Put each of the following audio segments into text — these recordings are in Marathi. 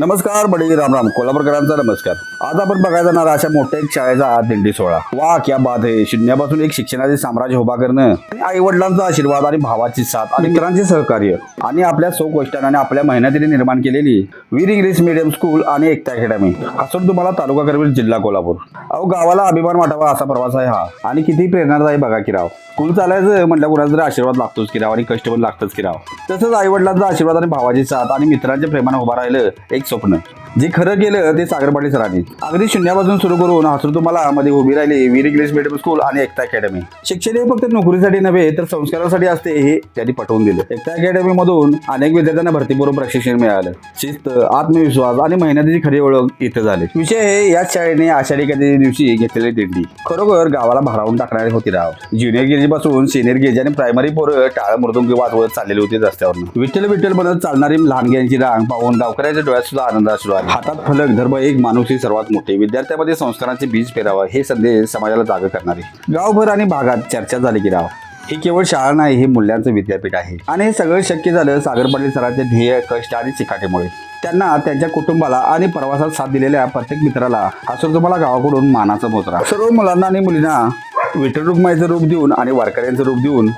नमस्कार बडी राम राम कोल्हापूरकरांचा नमस्कार. आज आपण बघायला जाणार अशा मोठ्या एक शाळेचा दिंडी सोहळा. वा क्या बात आहे शून्यापासून एक शिक्षणाचे साम्राज्य उभा करणं आई वडिलांचा आशीर्वाद आणि भावाची साथ आणि मित्रांचे सहकार्य आणि आपल्या सौ गोष्टी आणि आपल्या मेहनतीने निर्माण केलेली वीर इंग्लिश मीडियम स्कूल आणि एकता अकॅडमी असून तुम्हाला तालुका करवीर जिल्हा कोल्हापूर. अहो गावाला अभिमान वाटावा असा प्रवास आहे हा. आणि किती प्रेरणादायी बघा की राव. स्कूल चालायचं म्हटलं कुणाचा तरी आशीर्वाद लागतोच की राव आणि कष्ट पण लागतच की राव. तसंच आई वडिलांचा आशीर्वाद आणि भावाची साथ आणि मित्रांच्या प्रेमाने उभा राहिलं एक स्वप्न जे खरं केलं ते सागरपाडी सरांनी अगदी शून्यापासून सुरू करून हसरू तुम्हाला मध्ये उभी राहिली वीर इंग्लिश मिडियम स्कूल आणि एकता अकॅडमी. शिक्षण हे फक्त नोकरीसाठी नव्हे तर संस्कारासाठी असते हे त्यांनी पटवून दिलं. एकता अकॅडमी मधून अनेक विद्यार्थ्यांना भरतीपूर्व प्रशिक्षण मिळालं. शिस्त आत्मविश्वास आणि मेहनतीची खरी ओळख इथं झाली. विषय हे याच शाळेने आषाढी एखाद्या दिवशी घेतलेली दिंडी. खरोखर गावाला भारावून टाकणारी होती राव. ज्युनियर केजी पासून सिनियर केजी आणि प्रायमरी पोरं टाळ मृदुंगी वाजवत चाललेली होती रस्त्यावर विठ्ठल विठ्ठल बनत चालणारी लहानग्यांची रांग पाहून गावकऱ्यांच्या डोळ्यात सुद्धा आनंद असलो आहे. हातात फलक धर्म एक माणूस ही सर्वात मोठे. विद्यार्थ्यामध्ये संस्कारांचे बीज पेरावं हे संदेश समाजाला जाग करणारे. गावभर आणि भागात चर्चा झाली की राव. ही केवळ शाळा नाही हे मूल्यांचं विद्यापीठ आहे. आणि हे सगळं शक्य झालं सागर पाटील सरांचे ध्येय कष्ट आणि चिकाटीमुळे. त्यांना त्यांच्या कुटुंबाला आणि प्रवासात साथ दिलेल्या प्रत्येक मित्राला असं तुम्हाला गावाकडून मानाचा मोजरा. सर्व मुलांना आणि मुलींना विठ्ठल रुक्माईचं रूप देऊन आणि वारकऱ्यांचं रूप देऊन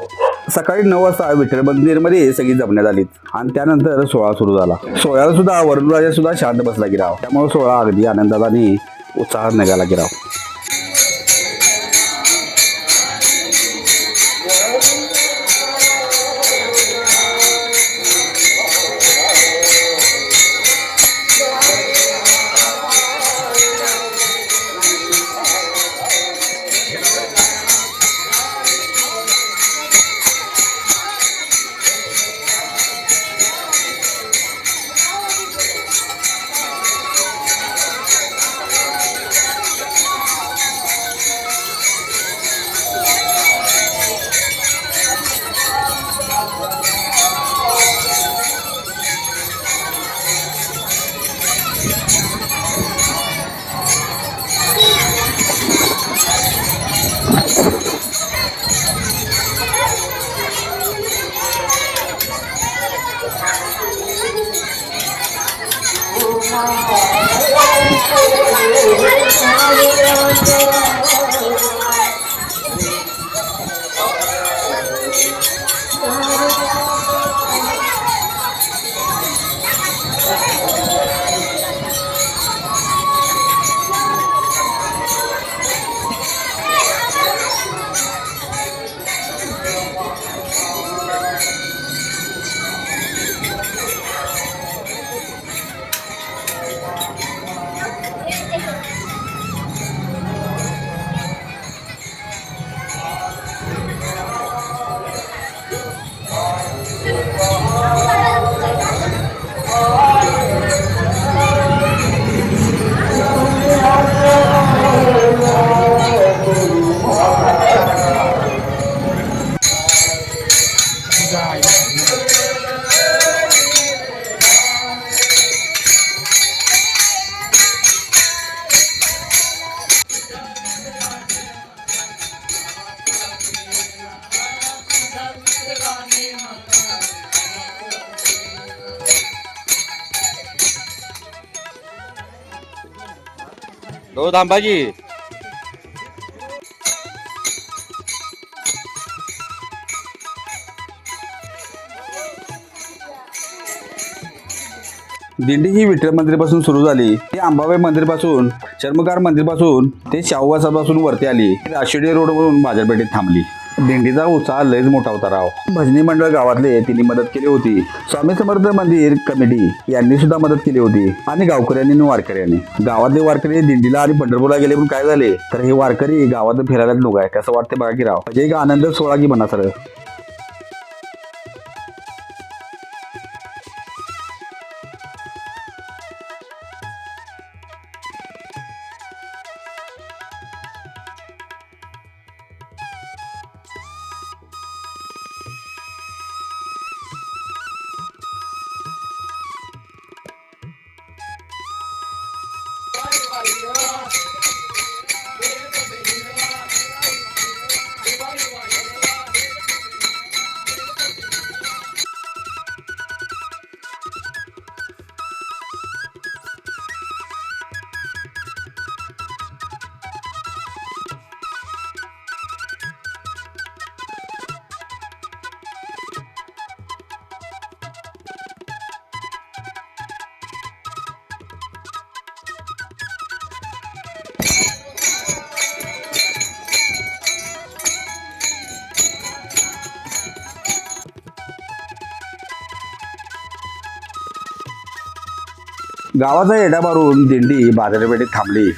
सकाळी नऊ वाजता विठ्ठल मंदिरमध्ये सगळी जमण्यात आलीत. आणि त्यानंतर सोहळा सुरू झाला. सोहळ्याला सुद्धा वरुणराजा सुद्धा शांत बसला गिराव त्यामुळे सोहळा अगदी आनंदात आणि उत्साहात निघाला गिराव हो थांबाजी दिंडी ही विठ्ठल मंदिरपासून सुरू झाली. ती अंबाबाई मंदिरपासून चर्मकार मंदिरपासून ते शाहूवासापासून वरती आली. राशिडी रोडवरून बाजारपेठेत थांबली. दिंडीचा उत्साह लयच मोठा होता राव. भजनी मंडळ गावातले तिने मदत केली होती. स्वामी समर्थ मंदिर कमिटी यांनी सुद्धा मदत केली होती. आणि गावकऱ्यांनी आणि वारकऱ्यांनी गावातले वारकरी दिंडीला आणि पंढरपूरला गेले पण काय झाले? तर हे वारकरी गावात फिरायला लोक आहे. कसं वाटते बघा की राव? म्हणजे एक आनंद सोळा की म्हणा सर गावाचा येडा मारून दिंडी बाजारपेठेत थांबली.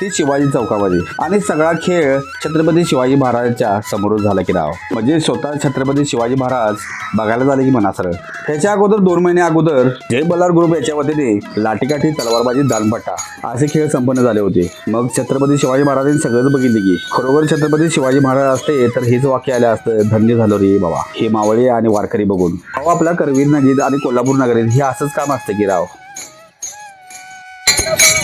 ती शिवाजी चौकामध्ये. आणि सगळा खेळ छत्रपती शिवाजी महाराजांच्या समोर झाला की राव म्हणजे स्वतः छत्रपती शिवाजी महाराज बघायला झाले की मनासर. सरळ ह्याच्या अगोदर दोन महिने अगोदर जय बल्लार ग्रुप याच्या वतीने लाठीकाठी तलवारबाजी दानपट्टा असे खेळ संपन्न झाले होते. मग छत्रपती शिवाजी महाराजांनी सगळंच बघितले की खरोखर छत्रपती शिवाजी महाराज असते तर हेच वाक्य आलं असतं धन्य झालो रे बाबा. हे मावळे आणि वारकरी बघून. अहो आपला करवीर नगरीत आणि कोल्हापूर नगरीत हे असंच काम असतं की राव. Come on.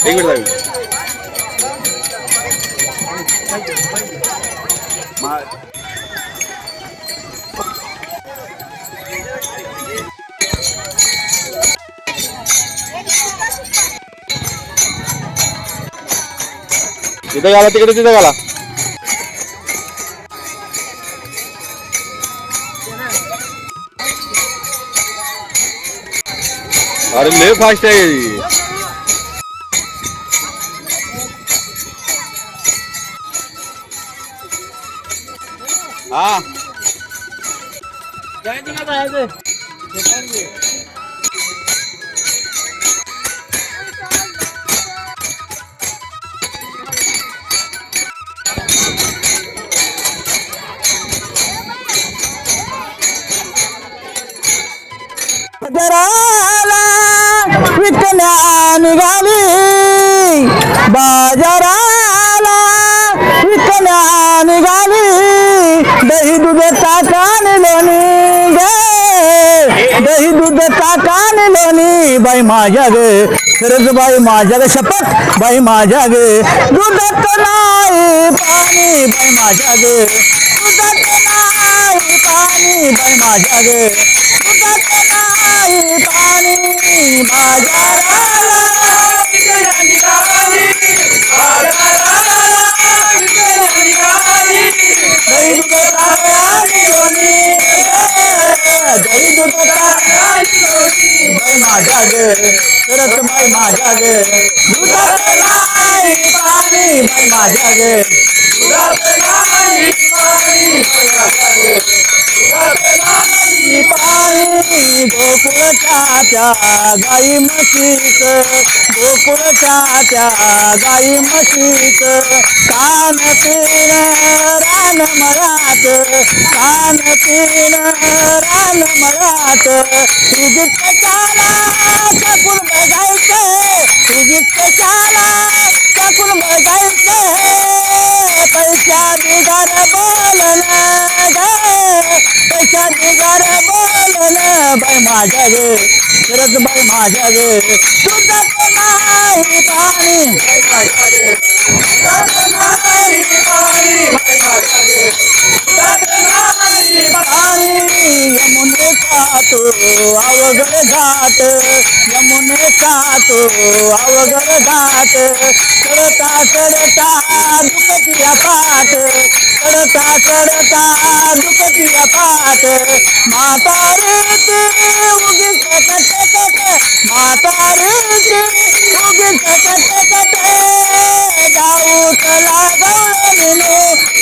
एक मिनिट तिथं गाला तिकडे तिथं गाला अरे लय फास्ट आहे ही. निघाली बाजाराला दही दूध ताकाने लोणी गे। दही दूध ताकाने लोणी बाई माझ्या गे। खरंच बाई माझ्या गे। शपथ बाई माझ्या गे। नाही गे दुधात नाही, पाणी बाई माझ्या गे। नाही बाजाराला विकल्या निघाली. बाजाराला विकल्या निघाली. दही दूध दूध लोणी बाई माझ्या गे करत बाई माझ्या गे दुधात पाणी बाई माझ्या गे दुधात गोकुळच्या त्या गाई म्हशीत गोकुळच्या त्या गाई म्हशीत कान पिण रान मळात कान पिण रान मळात तुझीत कशाला टाकून बघायचं तुझीत कशाला टाकून बघायचं. पैसा बिगार बोलन ग पैसा बिगार बोलन बाई माझ्या गे खरंच बाई माझ्या गे. तुझं नाही पाणी. दुधात अवघड घाट यमुने सातो अवघड घाट चढता चढता दुपतिया पाठ करता चढता दुपतिया पाठ म्हातारे ते उगी कट कट म्हातारे ते उगी जाऊ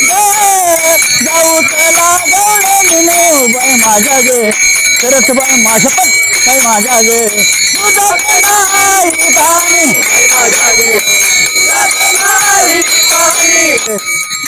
गे जाऊ तला गवळणीनो बाई माझ्या गे खरंच बाई माझ्या पण माझ्या गे दुधात नाही पाणी माझ्या गे नाही पाणी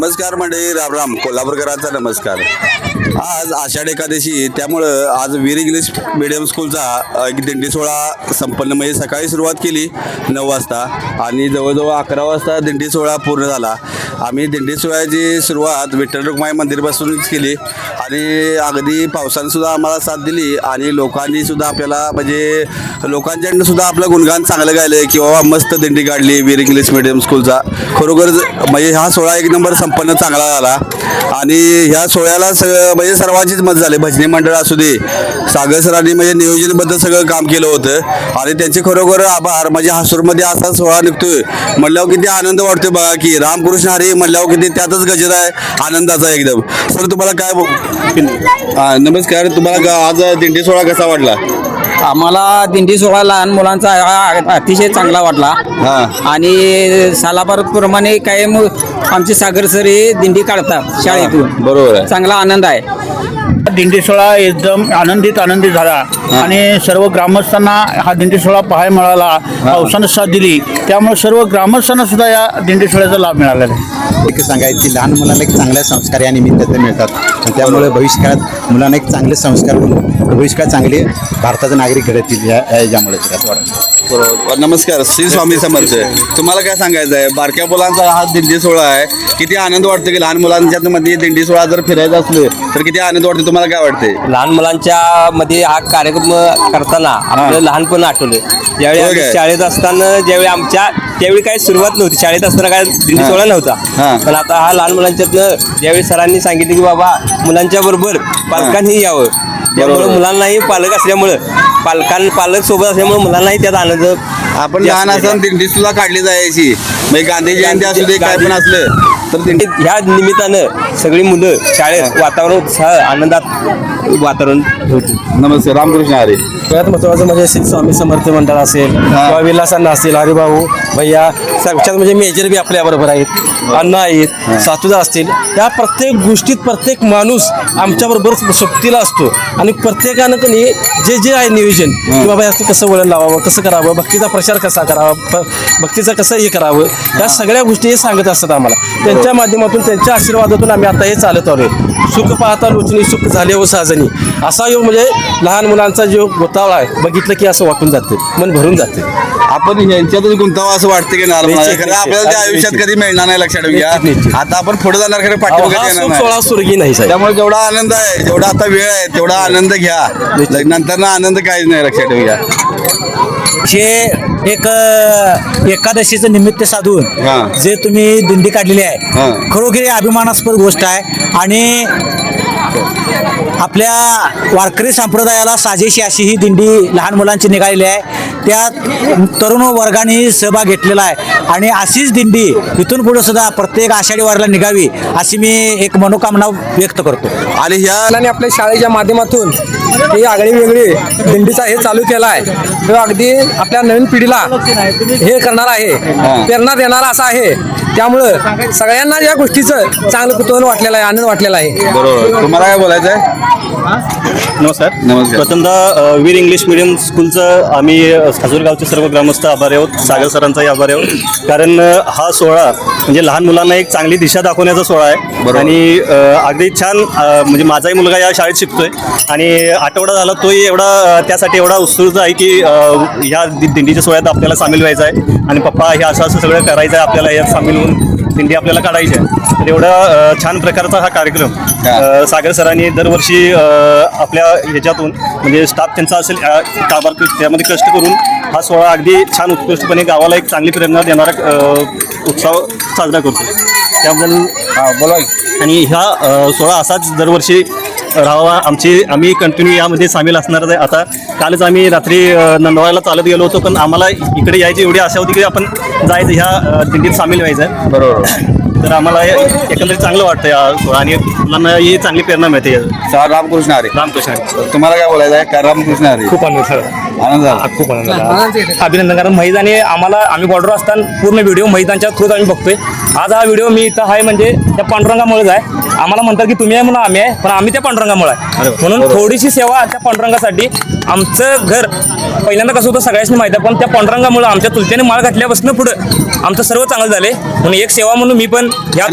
नमस्कार मंडळी राम राम कोल्हापूरकरांचा नमस्कार. आज आषाढ एकादशी त्यामुळं आज वीर इंग्लिश मिडियम स्कूलचा एक दिंडी सोहळा संपन्न. म्हणजे सकाळी सुरुवात केली नऊ वाजता आणि जवळजवळ अकरा वाजता दिंडी सोहळा पूर्ण झाला. आम्ही दिंडी सोहळ्याची सुरुवात विठ्ठल रुक्माई मंदिरपासूनच केली. आणि अगदी पावसाने सुद्धा आम्हाला साथ दिली. आणि लोकांनी सुद्धा आपल्याला म्हणजे लोकांच्याकडनं सुद्धा आपलं गुणगान चांगलं गायलं की बाबा मस्त दिंडी काढली वीर इंग्लिश मिडियम स्कूलचा. खरोखर म्हणजे हा सोहळा एक नंबर संपन्न चांगला झाला. आणि ह्या सोहळ्याला सगळं म्हणजे सर्वांचीच मत झाली. भजनी मंडळ असू दे सागर सरांनी म्हणजे नियोजनबद्दल सगळं काम केलं होतं. आणि त्यांचे खरोखर आभार. म्हणजे हासूरमध्ये असा सोहळा निघतोय. म्हटल्यावर किती आनंद वाटतोय बघा की रामकृष्ण हरी म्हणल्यावर किती त्यातच गजर आहे आनंदाचा एकदम. सर तुम्हाला काय हा, नमस्कार तुम्हाला ग- आज दिंडी सोहळा कसा वाटला? आम्हाला दिंडी सोहळा लहान मुलांचा हा अतिशय चांगला वाटला. हा. आणि सालाबारप्रमाणे कायम आमचे सागर सर हे दिंडी काढतात शाळेतून. बरोबर आहे. चांगला आनंद आहे. दिंडी सोहळा एकदम आनंदित आनंदित झाला. आणि सर्व ग्रामस्थांना हा दिंडी सोहळा पाहायला मिळाला पावसानं साथ दिली. त्यामुळे सर्व ग्रामस्थांना सुद्धा या दिंडी सोहळ्याचा लाभ मिळालेला आहे. एक सांगायची लहान मुलांना एक चांगल्या संस्कार या निमित्ताने मिळतात. त्यामुळे भविष्यकाळात मुलांना एक चांगले संस्कार होऊन भविष्यकाळात चांगले भारताचे नागरिक घडतील या या याच्यामुळे तर असं वाटतं. बरोबर. नमस्कार श्री स्वामी समर्थ. तुम्हाला काय सांगायचं आहे बारक्या मुलांचा हा दिंडी सोहळा आहे. किती आनंद वाटतो की लहान मुलांच्या मध्ये दिंडी सोहळा जर फिरायचा असले तर किती आनंद वाटतो? तुम्हाला काय वाटते लहान मुलांच्या मध्ये हा कार्यक्रम करताना आपलं लहानपण आठवलं. ज्यावेळी आम्ही काय? शाळेत असताना ज्यावेळी आमच्या त्यावेळी काही सुरुवात नव्हती. शाळेत असताना काय दिंडी सोहळा हा. नव्हता पण आता हा लहान मुलांच्यातनं ज्यावेळी सरांनी सांगितलं की बाबा मुलांच्या बरोबर पालकांनी यावं. त्यामुळे. मुलांनाही पालक असल्यामुळं पालकां पालक सोबत असल्यामुळे मुलांनाही त्यात आनंद आपण लहान असताना. दिंडी सुद्धा काढली जायची म्हणजे गांधी जयंती असू दे काय पण असलं तर ह्या निमित्तानं सगळी मुलं शाळेत वातावरण उत्साह आनंदात वातावरण होतं. नमस्कार रामकृष्ण हरी. सगळ्यात महत्वाचं म्हणजे श्री स्वामी समर्थ मंडळ असेल किंवा विलासांना असेल हरिभाऊ भैया साक्षात म्हणजे मेजर बी आपल्या बरोबर आहेत. अण्णा आहेत सातुदा असतील. या प्रत्येक गोष्टीत प्रत्येक माणूस आमच्या बरोबर सोबतीला असतो. आणि प्रत्येकानं कनी जे जे आहे नियोजन की बाबा याचं कसं वळण लावावं कसं करावं भक्तीचा प्रचार कसा करावा प- भक्तीचं कसं हे करावं या सगळ्या गोष्टी हे सांगत असतात आम्हाला. त्यांच्या माध्यमातून त्यांच्या आशीर्वादातून आम्ही आता हे चालत आलोय. सुख पाहता लोचनी सुख झाले व साजनी. असा योग म्हणजे लहान मुलांचा जो गोतावळा आहे बघितलं की असं वाटून जाते मन भरून जाते. आपण यांच्यातच गुंतावं असं वाटतं की निश्चित. आपल्याला त्या. आयुष्यात कधी मिळणार नाही लक्षात घ्या. आता आपण पुढे जाणार खरं हा नाही. सोळा स्वर्गी नाही त्यामुळे जेवढा आनंद आहे जेवढा आता वेळ आहे तेवढा आनंद घ्या. नंतर ना आनंद काहीच नाही लक्षात घ्या हे एक एकादशीचं निमित्त. साधून जे तुम्ही दिंडी काढलेली. आहे खरोखर अभिमानास्पद गोष्ट आहे आणि आपल्या वारकरी संप्रदायाला साजेशी अशी ही दिंडी लहान मुलांची निघालेली आहे. त्यात तरुण वर्गाने सहभाग घेतलेला आहे. आणि अशीच दिंडी इथून पुढे सुद्धा प्रत्येक आषाढी वारीला निघावी अशी मी एक मनोकामना व्यक्त करतो. आणि ह्या आपल्या शाळेच्या माध्यमातून ही आगळी वेगळी दिंडीचा हे चालू केला आहे. तो अगदी आपल्या नवीन पिढीला हे करणार आहे. प्रेरणा देणारा असा आहे. त्यामुळं सगळ्यांना या गोष्टीचं चांगलं कुतूहल वाटलेलं आहे आनंद वाटलेला आहे. बरोबर. तुम्हाला काय बोलायचं आहे? नमस्कार. नमस्कार. प्रथमतः वीर इंग्लिश मिडियम स्कूलचं आम्ही खाजूरगावचे सर्व ग्रामस्थ आभारी आहोत. सागर सरांचाही आभारी आहोत. कारण हा सोहळा म्हणजे लहान मुलांना एक चांगली दिशा दाखवण्याचा सोहळा आहे. आणि अगदी छान म्हणजे माझाही मुलगा या शाळेत शिकतोय. आणि आठवडा झाला तोही एवढा त्यासाठी एवढा उत्सुक आहे की ह्या दि- दिंडीच्या सोहळ्यात आपल्याला सामील व्हायचं आहे. आणि पप्पा हे असं असं सगळं करायचं आहे आपल्याला यात सामील होऊन दिंडी आपल्याला काढायची आहे. तर एवढा छान प्रकारचा हा कार्यक्रम सागर सरांनी दरवर्षी आपल्या ह्याच्यातून म्हणजे स्टाफ त्यांचा असेल कारभार त्यामध्ये कष्ट करून हा सोहळा अगदी छान उत्कृष्टपणे गावाला एक चांगली प्रेरणा देणारा उत्सव साजरा करतो. त्याबद्दल हा बोला आणि ह्या अ, सोहळा असाच दरवर्षी राहावा. आमची आम्ही कंटिन्यू यामध्ये सामील असणार आहे. आता कालच आम्ही रात्री अ, नंदवायला चालत गेलो होतो पण आम्हाला इकडे यायची एवढी आशा होती की आपण जायचं ह्या दिंडीत सामील व्हायचं. आहे बरोबर. तर आम्हाला एकंदरीत चांगलं वाटतं या आणि मुलांना ही चांगली प्रेरणा मिळते. सर रामकृष्ण हरे. रामकृष्ण तुम्हाला काय बोलायचं आहे? का रामकृष्ण हरे? खूप आनंद झाला. आनंद झाला. खूप आनंद झाला. अभिनंदन कारण महिदाने आम्हाला आम्ही बॉर्डर असताना पूर्ण व्हिडिओ महिदांच्या थ्रूच आम्ही बघतोय. आज हा व्हिडिओ मी इथं आहे म्हणजे त्या पांडुरंगामुळेच आहे. आम्हाला म्हणतात की तुम्ही आहे म्हणून आम्ही आहे पण आम्ही त्या पांडुरंगामुळे आहे. म्हणून थोडीशी सेवा त्या पांडुरंगासाठी आमचं घर पहिल्यांदा कसं होतं सगळ्यांनी माहिती आहे पण त्या पांडुरंगामुळे आमच्या चुलत्याने माळ घातल्यापासून पुढं आमचं सर्व चांगलं झाले. म्हणून एक सेवा म्हणून मी पण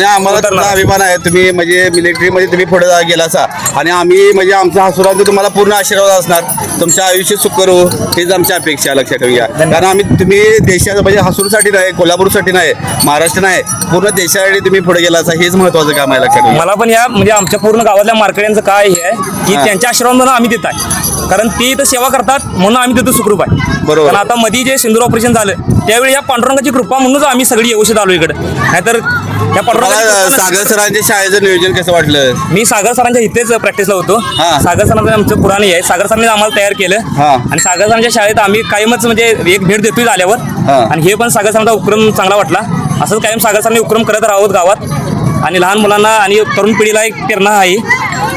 आम्हाला. अभिमान आहे तुम्ही म्हणजे मिलिटरीमध्ये तुम्ही पुढे जा- गेला असा आणि आम्ही म्हणजे आमचा हसुरांचा तुम्हाला पूर्ण आशीर्वाद असणार. तुमच्या आयुष्य सुख करू हीच आमची अपेक्षा आहे, लक्षात ठेवूया. कारण आम्ही तुम्ही देशात म्हणजे हसूरसाठी नाही कोल्हापूरसाठी नाही महाराष्ट्र नाही पूर्ण देशासाठी तुम्ही पुढे गेला असा हेच महत्वाचं काम आहे लक्षात मला पण या म्हणजे आमच्या पूर्ण गावातल्या मार्केट्यांचं काय हे आहे की हा. त्यांच्या आशीर्वादानं आम्ही देत आहे. कारण ते इथं सेवा करतात म्हणून आम्ही तिथं सुखरूप आहे. बरोबर. कारण आता मध्ये जे सिंदूर ऑपरेशन झालं त्यावेळी या पांडुरंगाची कृपा म्हणूनच आम्ही सगळी व्यवस्थित आलो इकडे. नाहीतर या मला पांडुरंगाची सागर सरांच्या शाळेचं नियोजन कसं वाटलं? मी सागर सरांच्या इथेच प्रॅक्टिसला होतो. हा. सागर सरांचं आमचं पुराणी आहे. सागर सरांनी आम्हाला तयार केलं. हा. आणि सागर सरांच्या शाळेत आम्ही कायमच म्हणजे एक भेट देतोय आल्यावर हा. आणि हे पण सागर सरांचा उपक्रम चांगला वाटला. असंच कायम सागर सरांनी उपक्रम करत राहत गावात. आणि लहान मुलांना आणि तरुण पिढीला एक प्रेरणा आहे.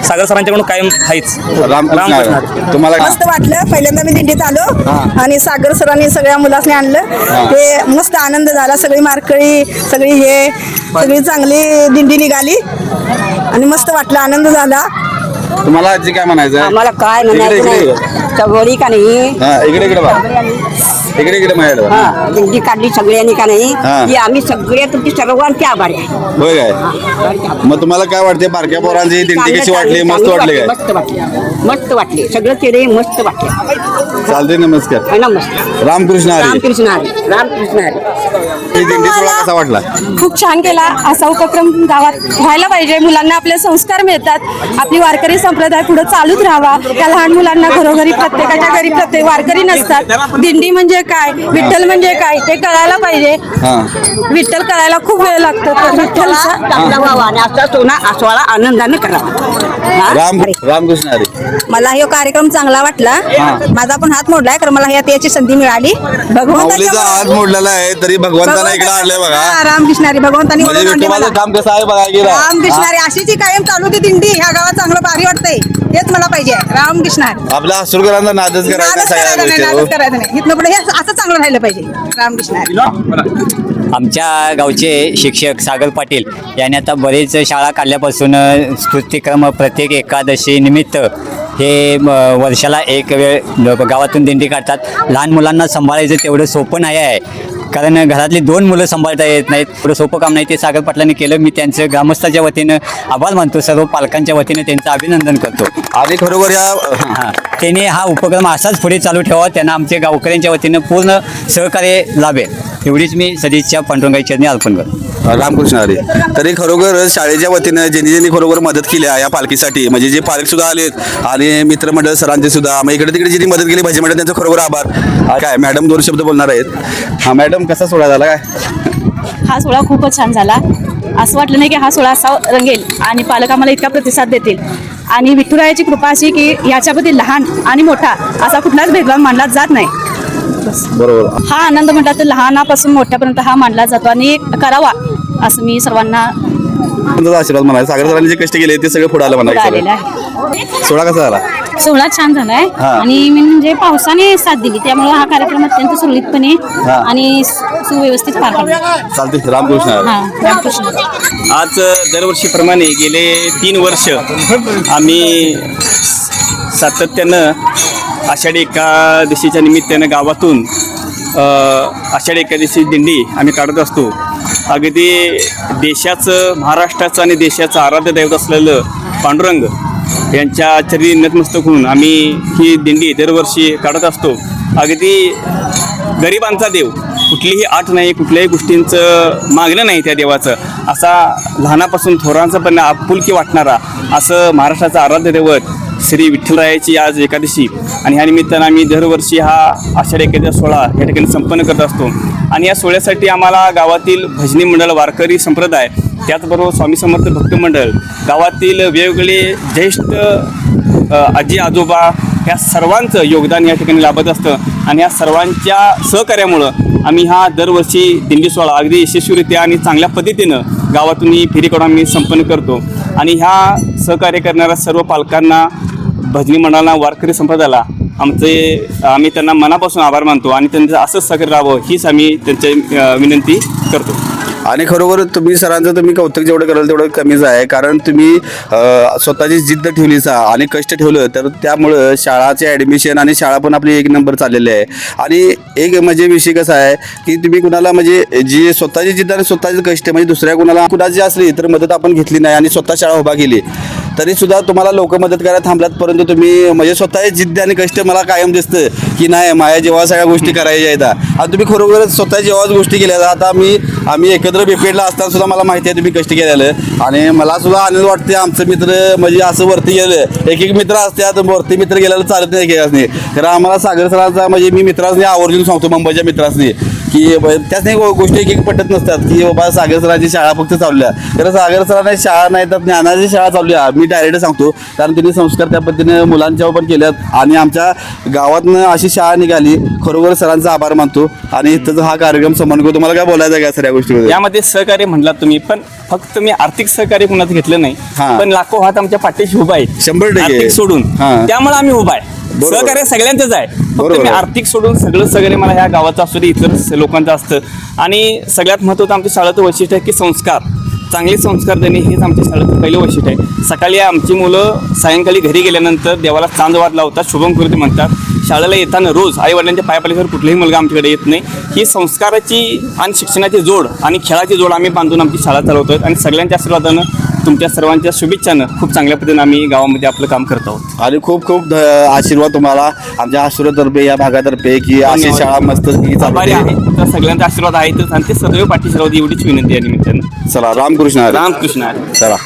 सागर सरांच्याकडून कायम आहेच रामकृष्ण. तुम्हाला मस्त वाटलं. पहिल्यांदा मी दिंडीत आलो आणि सागर सरांनी सगळ्या मुलांनी आणलं. ते मस्त आनंद झाला. सगळी मारकळी सगळी हे सगळी चांगली दिंडी निघाली. आणि मस्त वाटलं. आनंद झाला. तुम्हाला आजी काय म्हणायचं आहे? आम्हाला काय म्हणायचं चवळी का नाही? हा इकडे इकडे बा इकडे इकडे माझ्याकडे. हा दिंडी काढली सगळ्यांनी का नाही? हा. आम्ही सगळे तुमची सर्वांचे आभारी आहे. होय काय? मग तुम्हाला काय वाटते बारक्या पोरांची दिंडी कशी वाटली मस्त वाटली काय? मस्त वाटली. मस्त वाटली. सगळं चेहरे मस्त वाटले. चालते नमस्कार. नमस्कार. रामकृष्ण हरी. रामकृष्ण हरी. रामकृष्ण हरी. ही दिंडी सोहळा कसा वाटला? खूप छान केला. असा उपक्रम गावात व्हायला पाहिजे. मुलांना आपले संस्कार मिळतात. आपली वारकरी संप्रदाय पुढे चालूच राहावा. त्या लहान मुलांना घरोघरी प्रत्येकाच्या घरी प्रत्येक वारकरी नसतात. दिंडी म्हणजे काय? विठ्ठल म्हणजे काय? ते कळायला पाहिजे. हा. विठ्ठल कळायला खूप वेळ लागतो. तर विठ्ठलचा आणि सोना आसवाळा आनंदाने? राम रामकृष्ण हरी. मला हा कार्यक्रम चांगला वाटला. माझा पण हात मोडलाय कारण मला ह्यात याची संधी मिळाली. माऊलीचा हात मोडलेला आहे तरी भगवंताला इकडे आणलंय बघा. रामकृष्णारी भगवंतानी म्हणजे आणली विठोबाचं. काम कसं आहे बघा गेला रामकृष्णारी अशीच ही कायम चालू ती दिंडी. ह्या गावात चांगलं भारी वाटतंय. हेच मला पाहिजे. रामकृष्णारी. आपल्या हसूरकरांचा नादच करायचा नादच सगळ्या करायचं नाही नादच गोष्टी करायचं नाही. इथनं पुढे हे असं चांगलं राहिलं पाहिजे. रामकृष्णारी. आमच्या गावचे शिक्षक सागर पाटील यांनी आता बरेच शाळा काढल्यापासून स्तुतिक्रम प्रत्येक एकादशी निमित्त हे म, वर्षाला एक वेळ गावातून दिंडी काढतात. लहान मुलांना सांभाळायचं तेवढं सोपं नाही आहे. कारण घरातली दोन मुलं सांभाळता येत नाहीत थोडं सोपं काम नाही. ते सागर पाटलांनी केलं. मी त्यांचं ग्रामस्थाच्या वतीनं आभार मानतो. सर्व पालकांच्या वतीनं त्यांचं अभिनंदन करतो. आणि खरोखर या त्याने हा उपक्रम असाच पुढे चालू ठेवा. त्यांना आमच्या गावकऱ्यांच्या वतीनं पूर्ण सहकार्य लाभेल एवढीच मी सदिच्छा पांडुरंगाई चरणी अर्पण करतो. रामकृष्ण हरी. तरी खरोखर शाळेच्या वतीनं ज्यांनी ज्यांनी खरोखर मदत केली आहे या पालखीसाठी म्हणजे जे पालक सुद्धा आलेत आणि मित्रमंडळ सरांचे सुद्धा मग इकडे तिकडे ज्यांनी मदत केली भजी मंडळ त्यांचं खरोखर आभार. काय मॅडम दोन शब्द बोलणार आहेत? हा मॅडम कसा सोडा झाला काय? हा सोहळा खूपच छान झाला. असं वाटलं नाही की हा सोहळा असा रंगेल आणि पालक आम्हाला इतका प्रतिसाद देतील. आणि विठुरायाची कृपा अशी की याच्यामध्ये लहान आणि मोठा असा कुठलाच भेदभाव मानला जात नाही. बरोबर. हा आनंद म्हटला तर लहानापासून मोठ्यापर्यंत हा मानला जातो आणि करावा असं मी सर्वांना तुमचा आशीर्वाद म्हणायचा. सागर सरांनी जे कष्ट केले ते सगळं पुढे आलं आलेलं म्हणायचं आहे. सोळा कसा झाला? सोहळा छान झालाय हा. आणि मी म्हणजे पावसाने साथ दिली त्यामुळे हा कार्यक्रम अत्यंत सुरळीतपणे हा. आणि सु- सुव्यवस्थित पार पडला चालते रामकृष्ण हरी. हा रामकृष्ण आज दरवर्षीप्रमाणे गेले तीन वर्ष आम्ही सातत्यानं आषाढी एकादशीच्या निमित्तानं गावातून अ, आषाढी एकादशी दिंडी आम्ही काढत असतो अगदी देशाचं महाराष्ट्राचं आणि देशाचं आराध्य दैवत असलेलं पांडुरंग यांच्या चरणी नतमस्तक होऊन आम्ही ही दिंडी दरवर्षी काढत असतो. अगदी गरिबांचा देव कुठलीही आठ नाही कुठल्याही गोष्टींचं मागणं नाही त्या देवाचं. असा लहानापासून थोरांचा पण आपुलकी वाटणारा असं महाराष्ट्राचं आराध्य दैवत श्री विठ्ठलरायाची आज एकादशी. आणि ह्या निमित्तानं आम्ही दरवर्षी हा आषाढी एकादशी सोहळा या ठिकाणी संपन्न करत असतो. आणि या सोहळ्यासाठी आम्हाला गावातील भजनी मंडळ वारकरी संप्रदाय त्याचबरोबर स्वामी समर्थ भक्त मंडळ गावातील वेगवेगळे ज्येष्ठ आजी आजोबा ह्या सर्वांचं योगदान या ठिकाणी लाभत असतं. आणि या सर्वांच्या सहकार्यामुळं आम्ही हा दरवर्षी दिंडी सोहळा अगदी यशस्वीरित्या आणि चांगल्या पद्धतीनं गावातून ही फेरी काढून आम्ही संपन्न करतो. आणि ह्या सहकार्य करणाऱ्या सर्व पालकांना भजनी मंडळाला वारकरी संप्रदायाला आमचे आम्ही त्यांना मनापासून आभार मानतो आणि त्यांचं असंच सगळं राहावं हीच आम्ही त्यांची विनंती करतो. आणि खरोखर तुम्ही सरांचं तुम्ही कौतुक जेवढं कराल तेवढं कमीच आहे. कारण तुम्ही स्वतःची जिद्द ठेवली सा आणि कष्ट ठेवलं तर त्यामुळं शाळाचे ॲडमिशन आणि शाळा पण आपली एक नंबर चाललेली आहे. आणि एक म्हणजे विषय कसा आहे की तुम्ही कुणाला म्हणजे जी स्वतःची जिद्द आणि स्वतःचे कष्ट म्हणजे दुसऱ्या कुणाला कुणाची असली तर मदत आपण घेतली नाही आणि स्वतः शाळा उभा केली. तरी सुद्धा तुम्हाला लोक मदत करायला थांबल्यात परंतु तुम्ही म्हणजे स्वतः जिद्द आणि कष्ट मला कायम दिसतं की नाही माझ्या जेव्हा सगळ्या गोष्टी करायच्या आहेत. आता तुम्ही खरोखरच स्वतः जेव्हाच गोष्टी केल्या आता मी आम्ही एकत्र बिपेडला असताना सुद्धा मला माहिती आहे तुम्ही कष्ट केलेलं. आणि मला सुद्धा आनंद वाटते आमचं मित्र म्हणजे असं वरती गेलं एक एक मित्र असतात वरती मित्र गेलेलं चालत नाही एकेकासनी. कारण आम्हाला सागर सरांचा म्हणजे मी मित्रांनी आवर्जून सांगतो मुंबईच्या मित्रांनी की त्याच नाही गो- गोष्टी एक एक पटत नसतात की बाबा सागर सरांची शाळा फक्त चालल्या कारण सागर सरांना शाळा नाही तर ज्ञानाची शाळा चालल्या मी डायरेक्ट सांगतो कारण त्यांनी संस्कार त्या पद्धतीने मुलांच्यावर पण केल्यात. आणि आमच्या गावातनं अशी शाळा निघाली. खरोखर सरांचा आभार मानतो. आणि इथं हा कार्यक्रम समन्वय तुम्हाला काय बोलायचं आहे का सगळ्या गोष्टीमध्ये यामध्ये सहकार्य म्हणलात तुम्ही पण फक्त मी आर्थिक सहकार्य कुणाचं घेतलं नाही. हा. पण लाखो हात आमच्या पाठीशी उभा आहे शंभर टक्के. आर्थिक सोडून. हा. त्यामुळे आम्ही उभा आहे. बरोबर. सहकार्य सगळ्यांचंच आहे. फक्त बरोबर. मी. आर्थिक सोडून सगळं सहकार्य मला ह्या गावाचं असू दे इतर स- लोकांचं असतं. आणि सगळ्यात महत्त्वाचं आमच्या शाळेचं वैशिष्ट्य आहे की संस्कार. चांगले संस्कार देणे हेच आमच्या शाळेचं पहिलं वैशिष्ट्य आहे. सकाळी आमची मुलं सायंकाळी घरी गेल्यानंतर देवाला चांदवाद लावतात शुभम कृती म्हणतात. शाळेला येताना रोज आई वडिलांच्या पायापाल्यावर कुठलाही मुलगा आमच्याकडे येत नाही. ही संस्काराची आणि शिक्षणाची जोड आणि खेळाची जोड आम्ही बांधून आमची शाळा चालवतोय आणि सगळ्यांच्या आशीर्वादानं तुमच्या सर्वांच्या शुभेच्छानं खूप चांगल्या पद्धतीने आम्ही गावामध्ये आपलं काम करत आहोत. आणि खूप खूप आशीर्वाद तुम्हाला आमच्या आसुरातर्फे या भागातर्फे की अशी शाळा मस्त आहे. सगळ्यांचा आशीर्वाद आहेतच आणि ते सदैव पाठीशी राहू एवढीच विनंती आहे निमित्तानं चला रामकृष्ण. रामकृष्ण. चला.